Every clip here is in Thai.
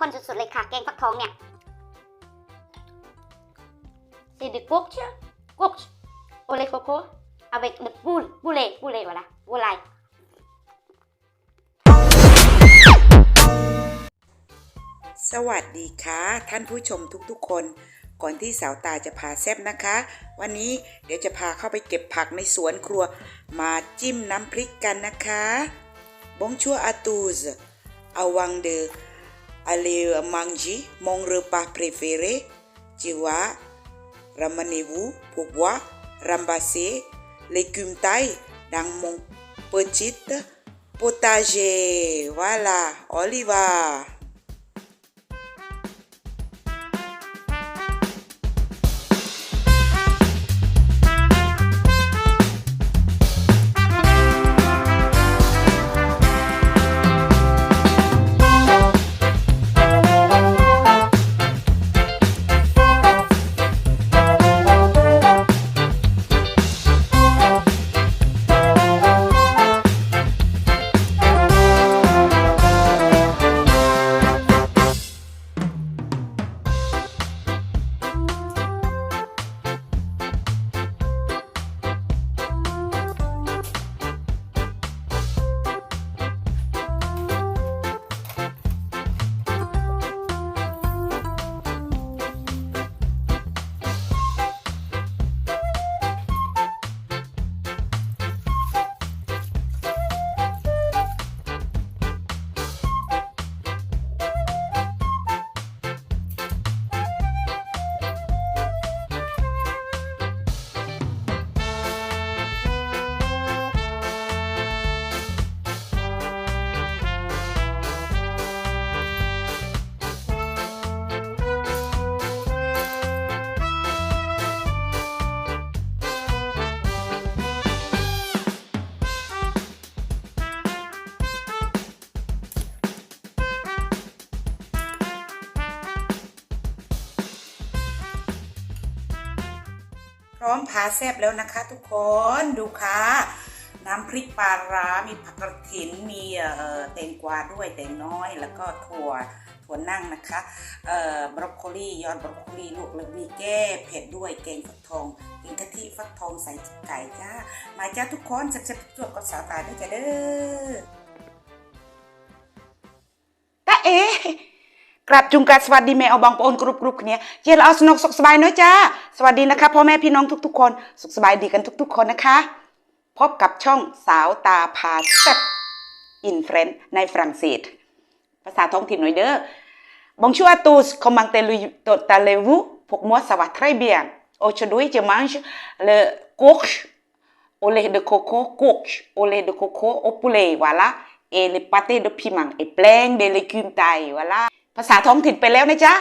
ข้นสุดๆเลยค่ะ แกงฟักทองเนี่ย C'est du courge, courge, au lait coco, avec le boule, boulet, boulet, voilà, volaille. สวัสดีค่ะ ท่านผู้ชมทุกๆ คน ก่อนที่สาวตาจะพาแซบนะคะ วันนี้เดี๋ยวจะพาเข้าไปเก็บผักในสวนครัว มาจิ้มน้ำพริกกันนะคะบงชัวอาตูสอาวังเดอ เลมังจีมงเรปาเพรเฟเรจิวะ พร้อมพาแซบแล้วนะคะ ทุกคนดูค่ะ น้ำพริกปลาร้ามีผักกระถินมีเอ่อแตงกวาด้วยแตงน้อย แล้วก็ถั่วถั่วนั่งนะคะเอ่อบรอกโคลียอดบรอกโคลีลูกแล้วมีแก้เผ็ดด้วยแกงฟักทองกินกะทิฟักทองใส่ไก่จ้า มาจ้าทุกคนแซ่บๆจวบกับสาวตายด้วยจ้าเด้อตาเอ๋ กรับจุงกราสวัสดีแม่เอาบางปอนกรุบกรุบเนี่ยเจ๊เเอาสนุกสุขสบายเนาะจ้าสวัสดีนะคะพ่อแม่พี่น้องทุก ๆ คนสุขสบายดีกันทุก ๆ คนนะคะ พบกับช่องสาวตาพาแซ่บอินเฟรนในฝรั่งเศส ภาษาท้องถิ่นหน่อยเด้อบองชัวตูสคอมบังเตลุยตตาเลวุพกมัวสวัสดีไรเบียนโอชดุยจะมังชเลกุกโอเลเดโคโคกุกโอเลเดโคโคโอปุเลวาละเอเลปาเตเดพิมังเอเปลงเดเลคิมไตวาละ ภาษาท้องถิ่นไปแล้วนะจ๊ะ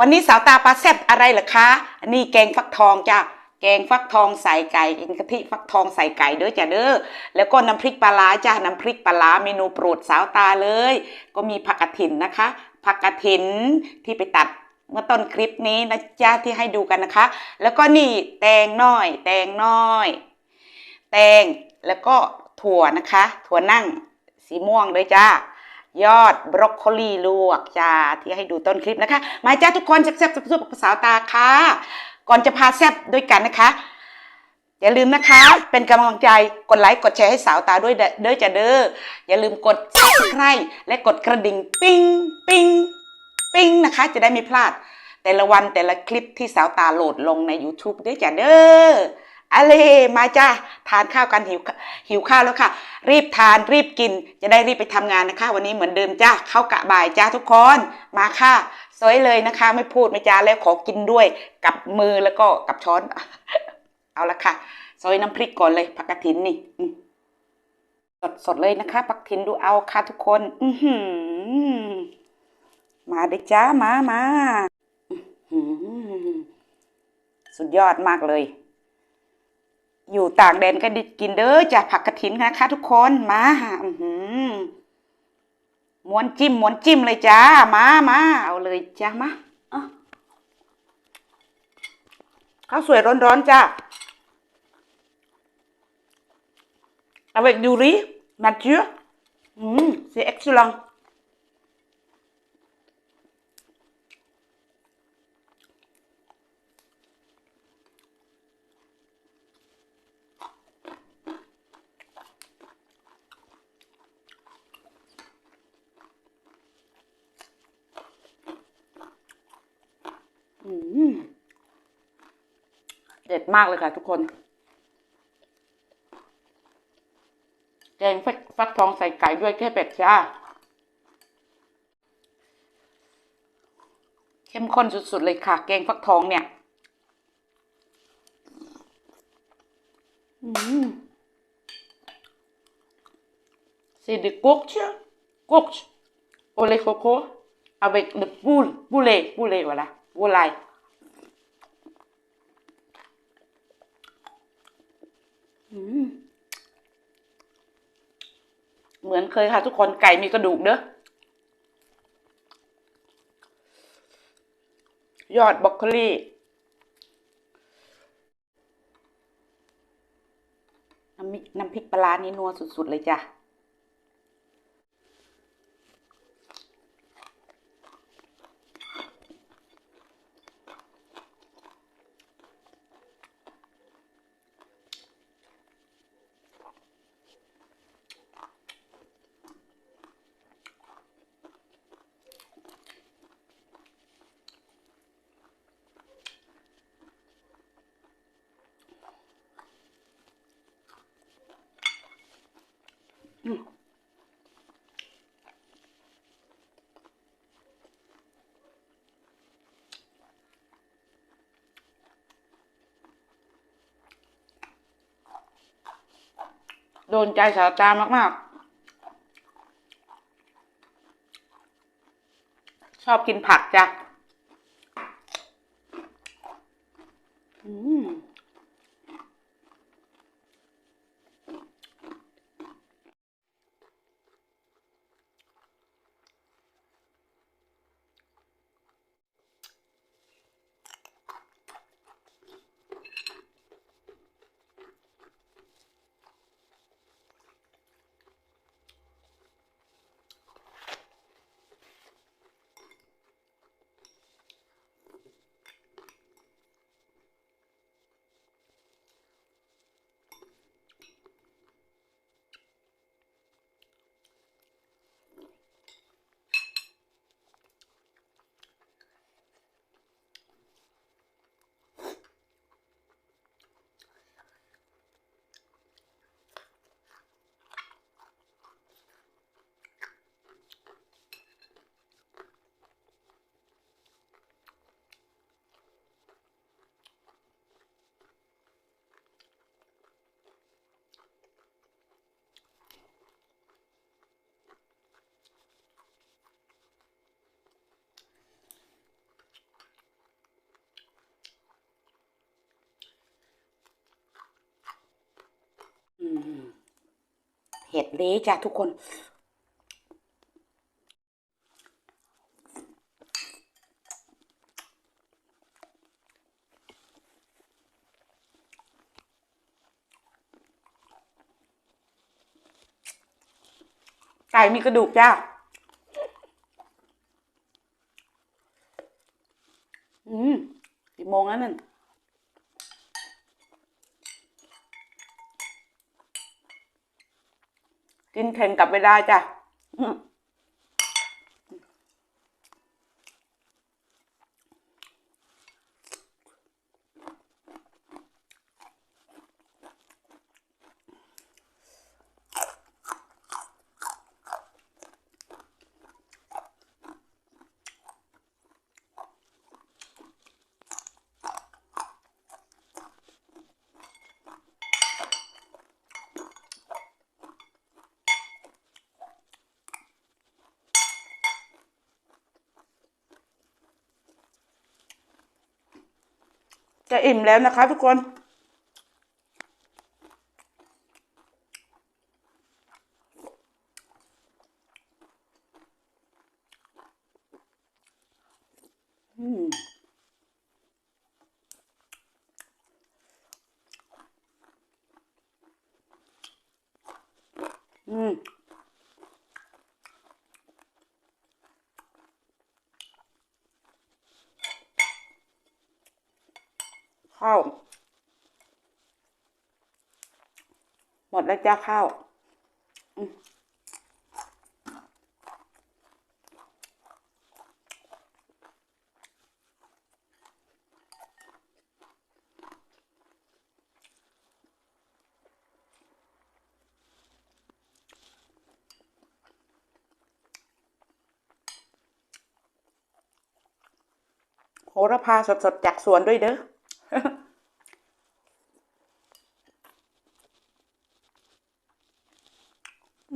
วันนี้สาวตาปลาแซบอะไรเหรอคะ อันนี้แกงฟักทองจ้ะ แกงฟักทองใส่ไก่แกงกะทิฟักทองใส่ไก่เด้อจ้ะเด้อ แล้วก็น้ำพริกปลาร้าจ้ะ น้ำพริกปลาร้าเมนูโปรดสาวตาเลย ก็มีผักกระถินนะคะ ผักกระถินที่ไปตัดเมื่อต้นคลิปนี้นะจ๊ะที่ให้ดูกันนะคะ แล้วก็นี่แตงน้อย แตงน้อย แตงแล้วก็ถั่วนะคะ ถั่วนั่งสีม่วงเลยจ้า ยอดบรอกโคลีลวกจ้าที่ให้ดูต้นคลิปนะคะมาจ้าทุกคนแซ่บๆสุบๆกับสาวตาค่ะก่อนจะพาแซ่บด้วยกันนะคะ อย่าลืมนะคะ เป็นกำลังใจกดไลค์กดแชร์ให้สาวตาด้วยเด้อด้อจ้าเด้ออย่าลืมกด subscribe และกดกระดิ่งปิ้งปิ้งปิ้งนะคะ จะได้ไม่พลาด แต่ละวันแต่ละคลิปที่สาวตาโหลดลงใน YouTube ด้วยจ้าเด้อ อะไรมาจ้าทานข้าวกันหิวหิวข้าวแล้วค่ะ รีบทานรีบกิน จะได้รีบไปทำงานนะคะ วันนี้เหมือนเดิมจ้าเข้ากะบ่ายจ้าทุกคนมาค่ะสวยเลยนะคะ ไม่พูดไม่จ้าแล้วขอกินด้วยกับมือแล้วก็กับช้อน เอาละค่ะซอยน้ำพริกก่อนเลยผักกระถินนี่สดสดเลยนะคะผักถินดูเอาค่ะทุกคน อือหือมาเด้อจ้ามามาสุดยอดมากเลย อยู่ต่างแดนก็ได้กินเด้อจ้ะผักกระถินนะคะ ทุกคนมาอือหือม้วนจิ้มม้วนจิ้มเลยจ้า มามาเอาเลยจ้ามาข้าวสวยร้อนๆจ้า avec du riz nature. Mm, c'est excellent. เด็ดมากเลยค่ะทุกคน แกงฟักทองใส่ไก่ด้วยแค่เป็ดจ้า เข้มข้นสุด ๆ เลยค่ะ แกงฟักทองเนี่ยซีดกุ๊กเชียกุ๊กโอเลโคโคเอาไปเดบูลบูเลบูเลวะละ หมือนเคยค่ะ ทุกคนไก่มีกระดูกเด้อยอดบรอกโคลีน้ำมิน้ำพริกปลาร้านี่นัวสุด ๆ เลยจ้ะ โดนใจสาวตามาก ๆ ชอบกินผักจ้ะ อืม อืม เผ็ดเละจ้ะทุกคน ไก่มีกระดูกจ้าอืมกี่โมงแล้วนั่น กินแข่งกับเวลาจ้ะ จะอิ่มแล้วนะคะทุกคน อืมอืมาวหมดแล้วจ้าข้าวโหระพาสดๆจากสวนด้วยเด้อ อ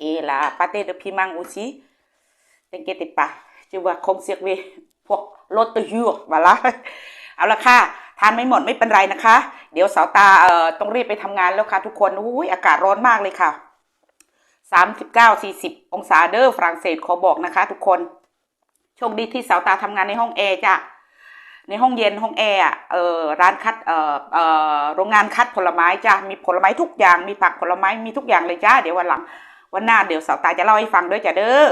Et la pâté de piment aussi. T'inquiète pas. Je vais conserver pour l'autre jour. Voilà. เอาละค่ะ ทานไม่หมดไม่เป็นไรนะคะ เดี๋ยวสาวตาเอ่อต้องรีบไปทำงานแล้วค่ะทุกคนอุ้ยอากาศร้อนมากเลยค่ะ 39 40 องศาเด้อฝรั่งเศสขอบอกนะคะ ทุกคน โชคดีที่สาวตาทำงานในห้องแอร์จ้ะในห้องเย็นห้องแอร์อะเออร้านคัดเอ่อเอ่อโรงงานคัดผลไม้จ้ะมีผลไม้ทุกอย่าง มีผักผลไม้มีทุกอย่างเลยจ้า เดี๋ยววันหลัง วันหน้าเดี๋ยวสาวตาจะเล่าให้ฟังด้วยจ้ะเด้อ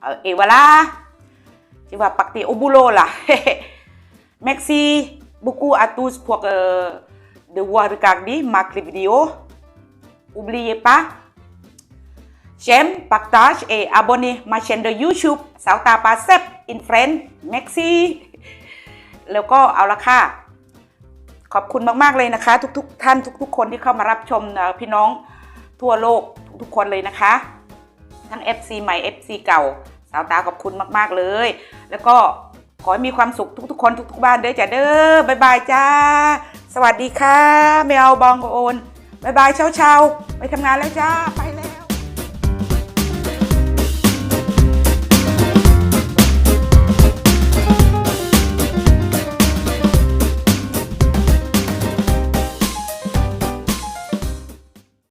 เออเอวลาชื่อว่าปักติโอบุโลล่ะ Merci beaucoup à tous pour euh, de voir regarder ma clip vidéo. N'oubliez pas, j'aime, partage et abonnez ma chaîne de YouTube สาวตาปาเซบ in friend Merci แล้วก็เอาละค่ะ ขอบคุณมาก ๆ เลยนะคะ ทุก ๆ ท่านทุก ๆ คนที่เข้ามารับชมพี่น้อง ทั่วโลกทุกๆคนเลยนะคะ ทั้ง FC ใหม่ FC เก่า สาวตาขอบคุณมากๆเลย แล้วก็ขอให้มีความสุขทุกๆ คนทุกๆบ้านเด้อจ้ะเด้อบายบายจ้า สวัสดีค่ะแมวบองโอนบายบายเช้าๆไปทำงานแล้วจ้าไป